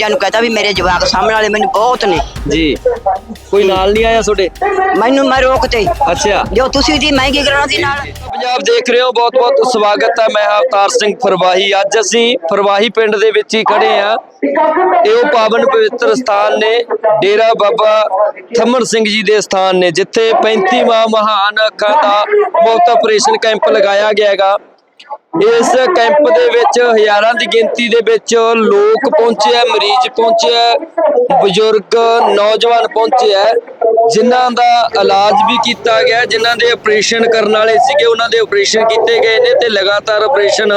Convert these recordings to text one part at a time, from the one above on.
ਬੱਚਿਆਂ ਨੂੰ ਕਹਤਾ ਵੀ ਮੇਰੇ ਜਵਾਕ ਸਾਹਮਣੇ ਵਾਲੇ ਮੈਨੂੰ ਬਹੁਤ ਨੇ। ਜੀ। ਕੋਈ ਨਾਲ ਨਹੀਂ ਆਇਆ ਤੁਹਾਡੇ? ਮੈਨੂੰ ਮੈਂ ਰੋਕਤੇ। ਅੱਛਾ। ਜੋ ਤੁਸੀਂ ਦੀ ਮੈਂ ਕੀ ਕਰਾਉਣਾ ਸੀ ਨਾਲ ਪੰਜਾਬ ਦੇਖ ਰਹੇ ਹੋ ਬਹੁਤ ਬਹੁਤ ਸਵਾਗਤ ਹੈ। ਮੈਂ ਅਵਤਾਰ ਸਿੰਘ ਫਰਵਾਹੀ। ਅੱਜ ਅਸੀਂ ਫਰਵਾਹੀ ਪਿੰਡ ਦੇ ਵਿੱਚ ਹੀ ਖੜੇ ਆ ਇਹ ਉਹ ਪਾਵਨ ਪਵਿੱਤਰ ਸਥਾਨ ਨੇ। ਡੇਰਾ ਬਾਬਾ ਥੰਮਣ ਸਿੰਘ ਜੀ ਦੇ ਸਥਾਨ ਨੇ ਜਿੱਥੇ 35ਵਾਂ ਮਹਾਨ ਅੱਖਾਂ ਦਾ ਮੁਫਤ ਆਪਰੇਸ਼ਨ ਕੈਂਪ ਲਗਾਇਆ ਗਿਆ ਹੈਗਾ। ਇਸ ਕੈਂਪ ਦੇ ਵਿੱਚ ਹਜ਼ਾਰਾਂ ਦੀ ਗਿਣਤੀ ਦੇ ਵਿੱਚ ਲੋਕ ਪਹੁੰਚੇ ਆ, ਮਰੀਜ਼ ਪਹੁੰਚੇ ਆ, ਬਜ਼ੁਰਗ, ਨੌਜਵਾਨ ਪਹੁੰਚੇ ਆ, ਜਿਨ੍ਹਾਂ ਦਾ ਇਲਾਜ ਵੀ ਕੀਤਾ ਗਿਆ, ਜਿਨ੍ਹਾਂ ਦੇ ਆਪਰੇਸ਼ਨ ਕਰਨ ਵਾਲੇ ਸੀਗੇ, ਉਹਨਾਂ ਦੇ ਆਪਰੇਸ਼ਨ ਕੀਤੇ ਗਏ ਨੇ ਤੇ ਲਗਾਤਾਰ ਆਪਰੇਸ਼ਨ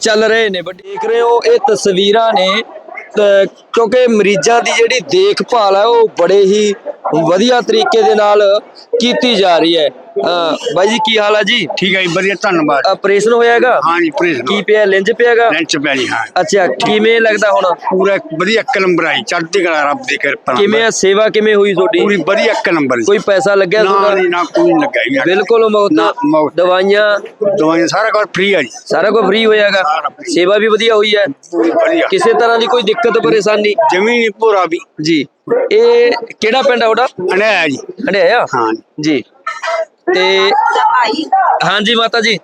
ਚੱਲ ਰਹੇ ਨੇ। ਬਟ ਦੇਖ ਰਹੇ ਹੋ, ਇਹ ਤਸਵੀਰਾਂ ਨੇ ਤਾਂ ਕਿਉਂਕਿ ਮਰੀਜ਼ਾਂ ਦੀ ਜਿਹੜੀ ਦੇਖਭਾਲ ਹੈ ਉਹ ਬੜੇ ਹੀ ਵਧੀਆ ਤਰੀਕੇ ਦੇ ਨਾਲ ਕੀਤੀ ਜਾ ਰਹੀ ਹੈ। ਬਾਈ ਜੀ ਕੀ ਹਾਲ ਹੈ ਜੀ? ਠੀਕ ਹੈ ਜੀ ਵਧੀਆ ਧੰਨਵਾਦ। ਆਪਰੇਸ਼ਨ ਹੋਇਆਗਾ? ਹਾਂ ਜੀ ਪ੍ਰੇਸ ਕੀ ਪਿਆ ਲੈਂਜ ਪਿਆਗਾ? ਲੰਚ ਪੈ ਜੀ ਹਾਂ। ਅੱਛਾ ਕਿਵੇਂ ਲੱਗਦਾ ਹੁਣ? ਪੂਰਾ ਵਧੀਆ ਇੱਕ ਨੰਬਰ ਆਈ ਚੜ੍ਹਦੀ ਕਲਾ ਰੱਬ ਦੀ ਕਿਰਪਾ ਨਾਲ। ਕਿਵੇਂ ਆ ਸੇਵਾ ਕਿਵੇਂ ਹੋਈ ਤੁਹਾਡੀ? ਪੂਰੀ ਵਧੀਆ ਇੱਕ ਨੰਬਰ ਕੋਈ ਪੈਸਾ ਲੱਗਿਆ ਨਾ ਤੁਹਾਡਾ? ਨਹੀਂ ਨਾ ਕੋਈ ਨੀ ਲੱਗਾ ਜੀ ਬਿਲਕੁਲ ਨਾ, ਮੁਫਤ ਮੁਫ਼ਤ। ਦਵਾਈਆਂ? ਦਵਾਈਆਂ ਸਾਰਾ ਕੁਝ ਫ੍ਰੀ ਆ ਜੀ। ਸਾਰਾ ਕੁਝ ਫ੍ਰੀ ਹੋਇਆਗਾ। ਸੇਵਾ ਵੀ ਵਧੀਆ ਹੋਈ ਹੈ? ਪੂਰੀ ਵਧੀਆ। ਕਿਸੇ ਤਰ੍ਹਾਂ ਦੀ ਕੋਈ ਦਿੱਕਤ ਪਰੇਸ਼ਾਨੀ? ਜ਼ਮੀਨ ਪੂਰਾ ਵੀ। ਜੀ। ਇਹ ਕਿਹੜਾ ਪਿੰਡ ਆ ਤੁਹਾਡਾ? ਅਣਿਆ ਜੀ। ਹੰਡਿਆ ਹਾਂ ਜੀ। ਤੇ। ਹਾਂਜੀ ਮਾਤਾ ਜੀ।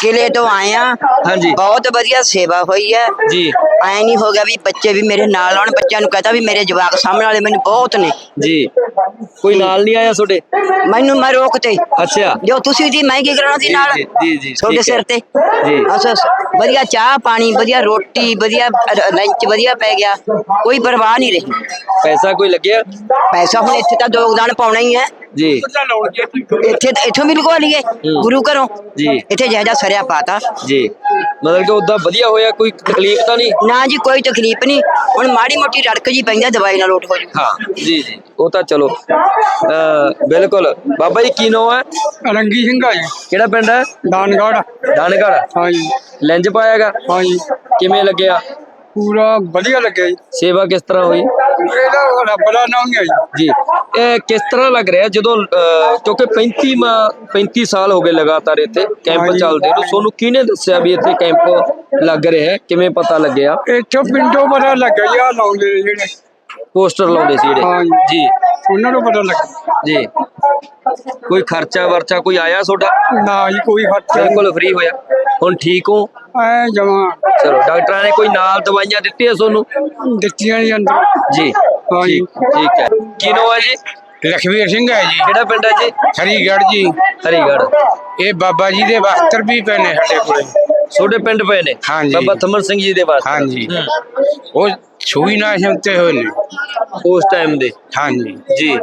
ਕਿਲੇ ਤੋਂ ਆਏ ਆ। ਹਾਂਜੀ। ਬਹੁਤ ਵਧੀਆ ਸੇਵਾ ਹੋਈ ਹੈ। ਜੀ। ਐ ਨਹੀਂ ਹੋ ਗਿਆ ਵੀ ਬੱਚੇ ਵੀ ਮੇਰੇ ਨਾਲ ਆਉਣ ਬੱਚਿਆਂ ਨੂੰ ਕਹਤਾ ਵੀ ਮੇਰੇ ਜਵਾਕ ਸਾਹਮਣੇ ਵਾਲੇ ਮੈਨੂੰ ਬਹੁਤ ਨੇ। ਜੀ। ਕੋਈ ਨਾਲ ਨਹੀਂ ਆਇਆ ਤੁਹਾਡੇ? ਮੈਨੂੰ ਮੈਂ ਰੋਕਤੇ। ਅੱਛਾ। ਜੋ ਤੁਸੀਂ ਦੀ ਮੈਂ ਕੀ ਕਰਾਉਣਾ ਸੀ ਜੀ, ਨਾਲ? ਜੀ, ਜੀ, ਜੀ, ਤੁਹਾਡੇ। ਸਿਰ ਤੇ। ਜੀ। ਅੱਛਾ ਵਧੀਆ ਚਾਹ ਪਾਣੀ ਵਧੀਆ ਰੋਟੀ ਵਧੀਆ ਲੰਚ ਵਧੀਆ ਪੈ ਗਿਆ। ਕੋਈ ਪਰਵਾਹ ਨਹੀਂ ਰਹੀ। ਪੈਸਾ ਕੋਈ ਲੱਗਿਆ? ਪੈਸਾ ਹੁਣ ਇੱਥੇ ਤਾਂ ਯੋਗਦਾਨ ਪਾਉਣਾ ਹੀ ਹੈ। ਜੀ। ਇੱਥੇ ਇੱਥੋਂ ਵੀ ਲਗਵਾ ਲਈਏ ਗੁਰੂ ਘਰੋਂ? ਜੀ। ਇੱਥੇ ਜਿਹੜਾ ਜਿਹਾ ਸਰਿਆ ਪਾਤਾ। ਜੀ। ਮਤਲਬ ਕਿ ਉਦਾਂ ਵਧੀਆ ਹੋਇਆ ਕੋਈ ਤਕਲੀਫ ਤਾਂ ਨਹੀਂ? ਨਾ ਜੀ ਕੋਈ ਤਕਲੀਫ ਨਹੀਂ। ਹੁਣ ਮਾੜੀ ਮੋਟੀ ਰੜਕ ਜੀ ਪੈਂਦਾ ਦਵਾਈ ਨਾਲ ਲੋਟ ਹੋ ਜੂ ਹਾਂ ਜੀ ਜੀ। ਉਹ ਤਾਂ ਚਲੋ। ਬਿਲਕੁਲ। ਬਾਬਾ ਜੀ ਕੀ ਨਾਮ ਹੈ? ਰੰਗੀ ਸਿੰਘ ਆ ਜੀ। ਕਿਹੜਾ ਪਿੰਡ ਹੈ? ਦਾਨਗੜ ਦਾਨਗੜ ਹਾਂ ਜੀ ਲੈਂਜ ਪਾਇਆਗਾ? ਹਾਂ ਜੀ ਕਿਵੇਂ ਲੱਗਿਆ? ਪੂਰਾ ਵਧੀਆ ਲੱਗਿਆ ਜੀ। ਸੇਵਾ ਕਿਸ ਤਰ੍ਹਾਂ ਹੋਈ? ਇਹਦਾ ਰੱਬ ਦਾ ਨਾਮ ਹੈ ਜੀ। ਜੀ। ਇਹ ਕਿਸ ਤਰ੍ਹਾਂ ਲੱਗ ਰਿਹਾ ਜਦੋਂ ਅਹ, ਕਿਉਂਕਿ 35 ਮਾ 35 ਸਾਲ ਹੋ ਗਏ ਲਗਾਤਾਰ ਇੱਥੇ ਕੈਂਪ ਹਾਂਜੀ। ਚੱਲਦੇ ਨੂੰ। ਤੁਹਾਨੂੰ ਕਿਹਨੇ ਦੱਸਿਆ ਵੀ ਇੱਥੇ ਕੈਂਪ ਲੱਗ ਰਿਹਾ ਹੈ? ਕਿਵੇਂ ਪਤਾ ਲੱਗਿਆ? ਇੱਥੋਂ ਪਿੰਡੋਂ ਪਤਾ ਲੱਗਾ ਜੀ ਆ ਲਾਉਂਦੇ ਨੇ ਜਿਹੜੇ। ਪੋਸਟਰ ਲਾਉਂਦੇ ਸੀ ਜਿਹੜੇ। ਹਾਂਜੀ। ਜੀ। ਉਹਨਾਂ ਨੂੰ ਪਤਾ ਲੱਗਾ ਜੀ। ਕੋਈ ਖਰਚਾ ਵਰਚਾ ਕੋਈ ਆਇਆ ਤੁਹਾਡਾ? ਨਾ ਜੀ ਕੋਈ ਖਰਚਾ ਬਿਲਕੁਲ ਫ੍ਰੀ ਹੋਇਆ। ਹੁਣ ਠੀਕ ਹੋ? ਐ ਜਮਾ। ਚਲੋ ਡਾਕਟਰਾਂ ਨੇ ਕੋਈ ਨਾਲ ਦਵਾਈਆਂ ਦਿੱਤੀਆਂ ਤੁਹਾਨੂੰ? ਦਿੱਤੀਆਂ ਨਹੀਂ ਅੰਦਰ। ਜੀ ਹਾਂਜੀ। ਠੀਕ ਠੀਕ ਹੈ। ਕੀ ਨਾਮ ਹੈ ਜੀ? ਲਖਵੀਰ ਸਿੰਘ ਹੈ ਜੀ। ਕਿਹੜਾ ਪਿੰਡ ਹੈ ਜੀ? ਹਰੀਗੜ੍ਹ ਜੀ। ਹਰੀਗੜ੍ਹ। ਇਹ ਬਾਬਾ ਜੀ ਦੇ ਵਸਤਰ ਵੀ ਪਏ ਨੇ ਸਾਡੇ ਕੋਲੇ। ਤੁਹਾਡੇ ਪਿੰਡ ਪਏ ਨੇ। ਬਾਬਾ ਥਮਨ ਸਿੰਘ ਜੀ ਦੇ ਵਾਸਤੇ ਹਾਂਜੀ। ਹੂੰ। ਉਹ ਛੂਈ ਨਾ ਸ਼ਮਤੇ ਹੋਏ ਨੇ। ਉਸ ਟਾਈਮ ਦੇ। ਹਾਂਜੀ ਜੀ।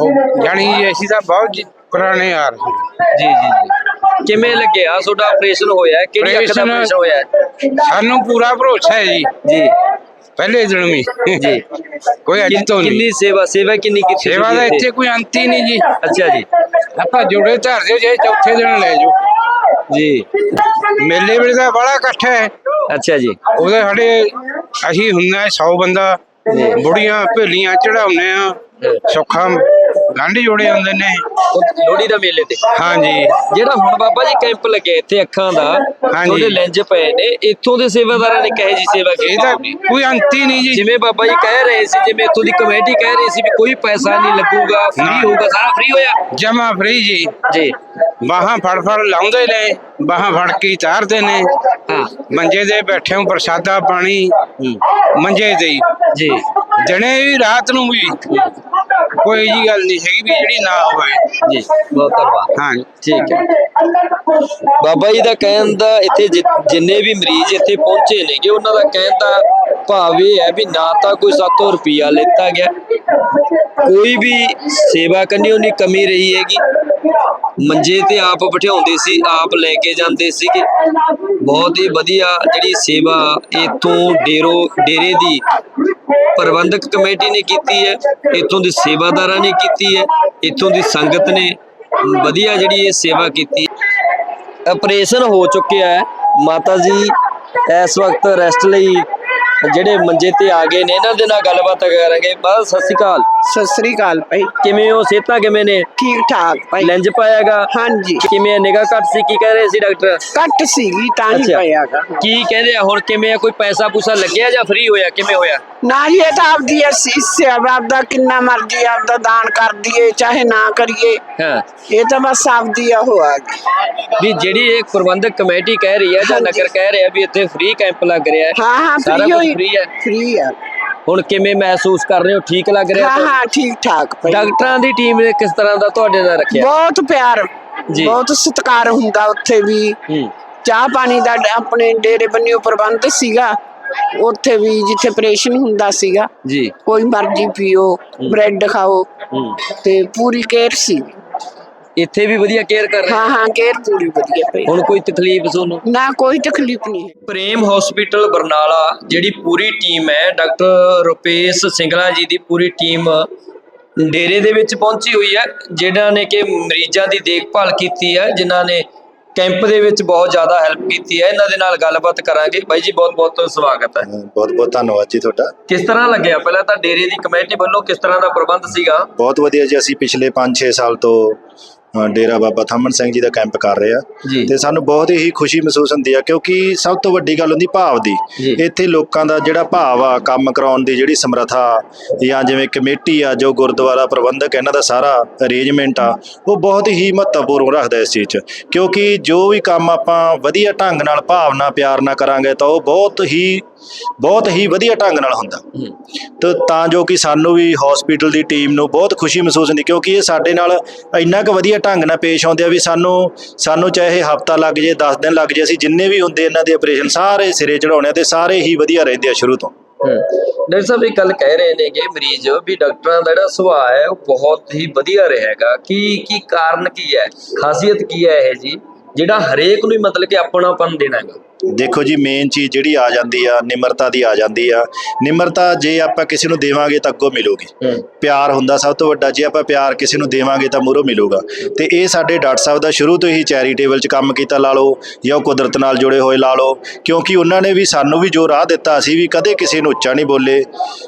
ਉਹ ਜਾਣੀ ਜੀ ਅਸੀਂ ਤਾਂ ਬਹੁਤ ਜੀ ਪੁਰਾਣੇ ਆ ਰਹੇ ਜੀ ਜੀ ਜੀ। ਕਿਵੇਂ ਲੱਗਿਆ? ਤੁਹਾਡਾ ਆਪਰੇਸ਼ਨ ਹੋਇਆ ਹੈ? ਕਿਹੜੀ ਅੱਖ ਦਾ Operation- ਆਪਰੇਸ਼ਨ ਹੋਇਆ ਹੈ? ਸਾਨੂੰ ਪੂਰਾ ਭਰੋਸਾ ਹੈ ਜੀ। ਜੀ। ਪਹਿਲੇ ਦਿਨ ਵੀ। ਜੀ। ਕੋਈ ਅੱਜ ਕਿੰਨ- ਤੋਂ ਨਹੀਂ। ਕਿੰਨੀ ਸੇਵਾ ਸੇਵਾ ਕਿੰਨੀ ਕੀਤੀ ਸੇਵਾ ਤੁਸੀਂ ਦਾ ਇੱਥੇ? ਕੋਈ ਅੰਤ ਹੀ ਨਹੀਂ ਜੀ। ਅੱਛਾ ਜੀ। ਆਪਾਂ ਜੋੜੇ ਧਰ ਦਿਓ ਜੇ ਚੌਥੇ ਦਿਨ ਲੈ ਜਾਓ। ਜੀ। ਮੇਲੇ ਵੇਲੇ ਦਾ ਬੜਾ ਇਕੱਠ ਹੈ। ਅੱਛਾ ਜੀ। ਉਹਦੇ ਸਾਡੇ ਅਸੀਂ ਹੁੰਨਾ 100 ਬੰਦਾ। ਬੁੜੀਆਂ ਭੇਲੀਆਂ ਚੜਾਉਨੇ ਆ ਸੁੱਖਾ ਗਾਂਢੀ ਜੋੜੇ ਹੁੰਦੇ ਨੇ। ਲੋਹੜੀ ਦਾ ਮੇਲੇ ਤੇ। ਹਾਂਜੀ। ਜਿਹੜਾ ਹੁਣ ਬਾਬਾ ਜੀ ਕੈਂਪ ਲੱਗਿਆ ਇੱਥੇ ਅੱਖਾਂ ਦਾ। ਤੁਹਾਡੇ ਲੈਂਜ ਪਏ ਨੇ। ਇੱਥੋਂ ਦੇ ਸੇਵਾਦਾਰਾਂ ਨੇ ਕਹੇ ਜੀ ਸੇਵਾ ਕੀਤੀ ਇਹ ਤਾਂ। ਕੋਈ ਅੰਤ ਹੀ ਨਹੀਂ ਜੀ। ਜਿਵੇਂ ਬਾਬਾ ਜੀ ਕਹਿ ਰਹੇ ਸੀ ਜਿਵੇਂ ਇੱਥੋਂ ਦੀ ਕਮੇਟੀ ਕਹਿ ਰਹੀ ਸੀ ਵੀ ਕੋਈ ਪੈਸਾ ਨਹੀਂ ਲੱਗੂਗਾ ਫ੍ਰੀ। ਹੋਊਗਾ ਸਾਰਾ ਫ੍ਰੀ ਹੋਇਆ। ਜਮਾ ਫਰੀ ਜੀ। ਜੀ। ਬਾਹਾਂ ਫੜ ਫੜ ਲਾਉਂਦੇ ਨੇ ਬਾਹਾਂ ਫੜ ਕੇ ਤਾਰਦੇ ਨੇ। ਹਾਂ। ਮੰਜੇ ਦੇ ਬੈਠੇ ਹੋ ਪ੍ਰਸਾਦਾ ਪਾਣੀ। ਮੰਜੇ ਹੀ। ਜੀ। ਦਿਨੇ ਵੀ ਰਾਤ ਨੂੰ ਵੀ। ਕੋਈ ਜੀ ਗੱਲ ਨਹੀਂ ਹੈਗੀ ਵੀ ਜਿਹੜੀ ਨਾ ਹੋਵੇ। ਜੀ। ਬਹੁਤ ਧੰਨਵਾਦ ਹਾਂ, ਠੀਕ ਹੈ। ਬਾਬਾ ਜੀ ਦਾ ਕਹਿਣ ਦਾ ਇੱਥੇ ਜਿ- ਜਿੰਨੇ ਵੀ ਮਰੀਜ਼ ਇੱਥੇ ਪਹੁੰਚੇ ਨੇਗੇ, ਉਹਨਾਂ ਦਾ ਕਹਿਣ ਦਾ ਭਾਵ ਇਹ ਹੈ ਵੀ ਨਾ ਤਾਂ ਕੋਈ 700 ਰੁਪਿਆ ਲੈਤਾ ਗਿਆ। ਕੋਈ ਵੀ ਸੇਵਾ ਕਰਨੀ ਉਹਨੀ ਕਮੀ ਰਹੀ ਹੈਗੀ। ਮੰਜੇ ਤੇ ਆਪ ਬਿਠਾਉਂਦੇ ਸੀ, ਆਪ ਲੈ ਕੇ ਜਾਂਦੇ ਸੀਗੇ। ਬਹੁਤ ਹੀ ਵਧੀਆ ਜਿਹੜੀ ਸੇਵਾ ਇਥੋਂ ਡੇਰੋ, ਡੇਰੇ ਦੀ ਪ੍ਰਬੰਧਕ ਕਮੇਟੀ ਨੇ ਕੀਤੀ ਹੈ। ਇਥੋਂ ਦੇ ਸੇਵਾਦਾਰਾਂ ਨੇ ਕੀਤੀ ਹੈ। ਇਥੋਂ ਦੀ ਸੰਗਤ ਨੇ ਵਧੀਆ ਜਿਹੜੀ ਇਹ ਸੇਵਾ ਕੀਤੀ ਆਪਰੇਸ਼ਨ ਹੋ ਚੁੱਕਿਆ ਹੈ। ਮਾਤਾ ਜੀ, ਇਸ ਵਕਤ ਰੈਸਟ ਲਈ ਜਿਹੜੇ ਮੰਜੇ ਤੇ ਆ ਗਏ ਨੇ, ਇਹਨਾਂ ਦੇ ਨਾਲ ਗੱਲਬਾਤ ਕਰਾਂਗੇ। ਬਸ, ਸਤਿ ਸ਼੍ਰੀ ਅਕਾਲ। ਸਤਿ ਸ੍ਰੀ ਅਕਾਲ ਭਾਈ। ਕਿਵੇਂ ਹੋ? ਸਿਹਤਾਂ ਕਿਵੇਂ ਨੇ? ਠੀਕ ਠਾਕ ਭਾਈ। ਲੈਂਜ ਪਾਇਆਗਾ? ਹਾਂਜੀ। ਕਿਵੇਂ ਨਿਗਾ ਘੱਟ ਸੀ? ਕੀ ਕਹਿ ਰਹੇ ਸੀ ਡਾਕਟਰ? ਘੱਟ ਸੀਗੀ ਤਾਂ ਹੀ ਅੱਛਾ। ਪਿਆਗਾ ਕੀ ਕਹਿੰਦੇ ਆ ਹੁਣ ਕਿਵੇਂ ਆ? ਕੋਈ ਪੈਸਾ ਪੂਸਾ ਲੱਗਿਆ ਜਾਂ ਫ੍ਰੀ ਹੋਇਆ? ਕਿਵੇਂ ਹੋਇਆ? ਨਾ ਜੀ, ਇਹ ਤਾਂ ਆਪਦੀ ਅਸੀਸ ਸੇ ਆਪਦਾ ਕਿੰਨਾ ਮਰਜ਼ੀ ਆਪਦਾ ਦਾਨ ਕਰ ਦਈਏ ਚਾਹੇ ਨਾ ਕਰੀਏ। ਹਾਂ। ਇਹ ਤਾਂ ਬਸ ਆਪਦੀ ਉਹ ਆ ਗਈ। ਵੀ ਜਿਹੜੀ ਇਹ ਪ੍ਰਬੰਧਕ ਕਮੇਟੀ ਕਹਿ ਰਹੀ ਹੈ ਜਾਂ ਹਾਂਜੀ। ਨਗਰ ਕਹਿ ਰਿਹਾ ਵੀ ਇੱਥੇ ਫ੍ਰੀ ਕੈਂਪ ਲੱਗ ਰਿਹਾ ਹੈ। ਹਾਂ ਹਾਂ ਸਾਰਾ ਫ੍ਰੀ ਕੁਝ ਹੋਈ। ਫ੍ਰੀ ਹੈ। ਫ੍ਰੀ ਆ। ਹੁਣ ਕਿਵੇਂ ਮਹਿਸੂਸ ਕਰ ਰਹੇ ਹੋ? ਠੀਕ ਲੱਗ ਰਿਹਾ ਹਾਂ? ਹਾਂ ਠੀਕ ਠਾਕ ਭਾਈ। ਡਾਕਟਰਾਂ ਦੀ ਟੀਮ ਨੇ ਕਿਸ ਤਰ੍ਹਾਂ ਦਾ ਤੁਹਾਡੇ ਨਾਲ ਰੱਖਿਆ? ਬਹੁਤ ਪਿਆਰ ਜੀ। ਬਹੁਤ ਸਤਿਕਾਰ ਹੁੰਦਾ ਉੱਥੇ ਵੀ। ਚਾਹ ਪਾਣੀ ਦਾ ਆਪਣੇ ਡੇਰੇ ਬੰਨਿਓ ਪ੍ਰਬੰਧ ਸੀਗਾ। ਉੱਥੇ ਵੀ ਜਿੱਥੇ ਆਪਰੇਸ਼ਨ ਹੁੰਦਾ ਸੀਗਾ। ਜੀ। ਕੋਈ ਮਰਜ਼ੀ ਪੀਓ ਬ੍ਰੈਡ ਖਾਓ ਤੇ ਪੂਰੀ ਕੇਅਰ ਸੀ। ਇੱਥੇ ਵੀ ਵਧੀਆ ਕੇਅਰ ਕਰ ਰਹੇ ਹਾਂ ਹਾਂ ਕੇਅਰ ਪੂਰੀ ਵਧੀਆ ਪਈ। ਹੁਣ ਕੋਈ ਤਕਲੀਫ ਤੁਹਾਨੂੰ? ਨਾ ਕੋਈ ਤਕਲੀਫ ਨਹੀਂ ਹੈ। ਪ੍ਰੇਮ ਹਸਪੀਟਲ ਬਰਨਾਲਾ ਜਿਹੜੀ ਪੂਰੀ ਟੀਮ ਹੈ ਡਾਕਟਰ ਰੁਪੇਸ਼ ਸਿੰਗਲਾ ਜੀ ਦੀ ਪੂਰੀ ਟੀਮ ਡੇਰੇ ਦੇ ਵਿੱਚ ਪਹੁੰਚੀ ਹੋਈ ਹੈ ਜਿਨ੍ਹਾਂ ਨੇ ਕਿ ਮਰੀਜ਼ਾਂ ਦੀ ਦੇਖਭਾਲ ਕੀਤੀ ਹੈ ਜਿਨ੍ਹਾਂ ਨੇ ਕੈਂਪ ਦੇ ਵਿੱਚ ਬਹੁਤ ਜ਼ਿਆਦਾ ਹੈਲਪ ਕੀਤੀ ਹੈ। ਇਹਨਾਂ ਦੇ ਨਾਲ ਗੱਲਬਾਤ ਕਰਾਂਗੇ। ਬਾਈ ਜੀ ਬਹੁਤ ਬਹੁਤ ਸਵਾਗਤ ਹੈ। ਬਹੁਤ ਬਹੁਤ ਧੰਨਵਾਦ ਜੀ ਤੁਹਾਡਾ। ਕਿਸ ਤਰ੍ਹਾਂ ਲੱਗਿਆ? ਪਹਿਲਾਂ ਤਾਂ ਡੇਰੇ ਦੀ ਕਮੇਟੀ ਵੱਲੋਂ ਕਿਸ ਤਰ੍ਹਾਂ ਦਾ ਪ੍ਰਬੰਧ ਸੀਗਾ? ਬਹੁਤ ਵਧੀਆ ਜੀ। ਅਸੀਂ ਪਿਛਲੇ 5-6 ਸਾਲ ਤੋਂ ਡੇਰਾ ਬਾਬਾ ਥੰਮਣ ਸਿੰਘ ਜੀ ਦਾ ਕੈਂਪ ਕਰ ਰਹੇ ਆ। ਤੇ ਸਾਨੂੰ ਬਹੁਤ ਹੀ ਖੁਸ਼ੀ ਮਹਿਸੂਸ ਹੁੰਦੀ ਆ ਕਿਉਂਕਿ ਸਭ ਤੋਂ ਵੱਡੀ ਗੱਲ ਹੁੰਦੀ ਭਾਵ ਦੀ। ਇੱਥੇ ਲੋਕਾਂ ਦਾ ਜਿਹੜਾ ਭਾਵ ਆ ਕੰਮ ਕਰਾਉਣ ਦੀ ਜਿਹੜੀ ਸਮਰੱਥਾ ਜਾਂ ਜਿਵੇਂ ਕਮੇਟੀ ਆ ਜੋ ਗੁਰਦੁਆਰਾ ਪ੍ਰਬੰਧਕ ਇਹਨਾਂ ਦਾ ਸਾਰਾ ਅਰੇਂਜਮੈਂਟ ਆ ਉਹ ਬਹੁਤ ਹੀ ਮਹੱਤਵਪੂਰਨ ਰੱਖਦਾ ਇਸ ਚੀਜ਼ 'ਚ। ਕਿਉਂਕਿ ਜੋ ਵੀ ਕੰਮ ਆਪਾਂ ਵਧੀਆ ਢੰਗ ਨਾਲ ਭਾਵਨਾ ਪਿਆਰ ਨਾਲ ਕਰਾਂਗੇ ਤਾਂ ਉਹ ਬਹੁਤ ਹੀ ਬਹੁਤ ਹੀ ਵਧੀਆ ਢੰਗ ਨਾਲ ਹੁੰਦਾ। ਤੇ ਤਾਂ ਜੋ ਕਿ ਸਾਨੂੰ ਵੀ ਹਸਪੀਟਲ ਦੀ ਟੀਮ ਨੂੰ ਬਹੁਤ ਖੁਸ਼ੀ ਮਹਿਸੂਸ ਹੁੰਦੀ ਕਿਉਂਕਿ ਇਹ ਸਾਡੇ ਨਾਲ ਇੰਨਾ ਕੁ ਵਧੀਆ ਢੰਗ ਨਾਲ ਪੇਸ਼ ਆਉਂਦੇ ਆ ਵੀ ਸਾਨੂੰ ਸਾਨੂੰ ਚਾਹੇ ਹਫਤਾ ਲੱਗ ਜੇ 10 ਦਿਨ ਲੱਗ ਜੇ, ਅਸੀਂ ਜਿੰਨੇ ਵੀ ਹੁੰਦੇ ਇਹਨਾਂ ਦੇ ਆਪਰੇਸ਼ਨ ਸਾਰੇ ਸਿਰੇ ਚੜਾਉਣੇ ਆ ਤੇ ਸਾਰੇ ਹੀ ਵਧੀਆ ਰਹਿੰਦੇ ਆ ਸ਼ੁਰੂ ਤੋਂ। ਡਾਕਟਰ ਸਾਹਿਬ ਇਹ ਗੱਲ ਕਹਿ ਰਹੇ ਨੇ ਕਿ ਮਰੀਜ਼ ਵੀ ਡਾਕਟਰਾਂ ਦਾ ਜਿਹੜਾ ਸੁਭਾਅ ਹੈ ਉਹ ਬਹੁਤ ਹੀ ਵਧੀਆ ਰਹੇਗਾ ਕੀ ਕੀ ਕਾਰਨ ਕੀ ਹੈ? ਖਾਸੀਅਤ ਕੀ ਹੈ ਇਹ ਜੀ? ਜਿਹੜਾ ਹਰੇਕ ਨੂੰ ਮਤਲਬ ਕਿ ਆਪਣਾਪਨ ਦੇਣਾ ਹੈਗਾ। ਦੇਖੋ ਜੀ ਮੇਨ ਚੀਜ਼ ਜਿਹੜੀ ਆ ਜਾਂਦੀ ਆ ਨਿਮਰਤਾ ਦੀ ਆ ਜਾਂਦੀ ਆ। ਨਿਮਰਤਾ ਜੇ ਆਪਾਂ ਕਿਸੇ ਨੂੰ ਦੇਵਾਂਗੇ ਤਾਂ ਅੱਗੋਂ ਮਿਲੂਗੀ। ਪਿਆਰ ਹੁੰਦਾ ਸਭ ਤੋਂ ਵੱਡਾ। ਜੇ ਆਪਾਂ ਪਿਆਰ ਕਿਸੇ ਨੂੰ ਦੇਵਾਂਗੇ ਤਾਂ ਮੂਹਰੋਂ ਮਿਲੂਗਾ। ਤੇ ਇਹ ਸਾਡੇ ਡਾਕਟਰ ਸਾਹਿਬ ਦਾ ਸ਼ੁਰੂ ਤੋਂ ਹੀ ਚੈਰੀਟੇਬਲ 'ਚ ਕੰਮ ਕੀਤਾ ਲਾ ਲਓ ਜਾਂ ਉਹ ਕੁਦਰਤ ਨਾਲ ਜੁੜੇ ਹੋਏ ਲਾ ਲਓ। ਕਿਉਂਕਿ ਉਹਨਾਂ ਨੇ ਵੀ ਸਾਨੂੰ ਵੀ ਜੋ ਰਾਹ ਦਿੱਤਾ ਅਸੀਂ ਵੀ ਕਦੇ ਕਿਸੇ ਨੂੰ ਉੱਚਾ ਨਹੀਂ ਬੋਲੇ।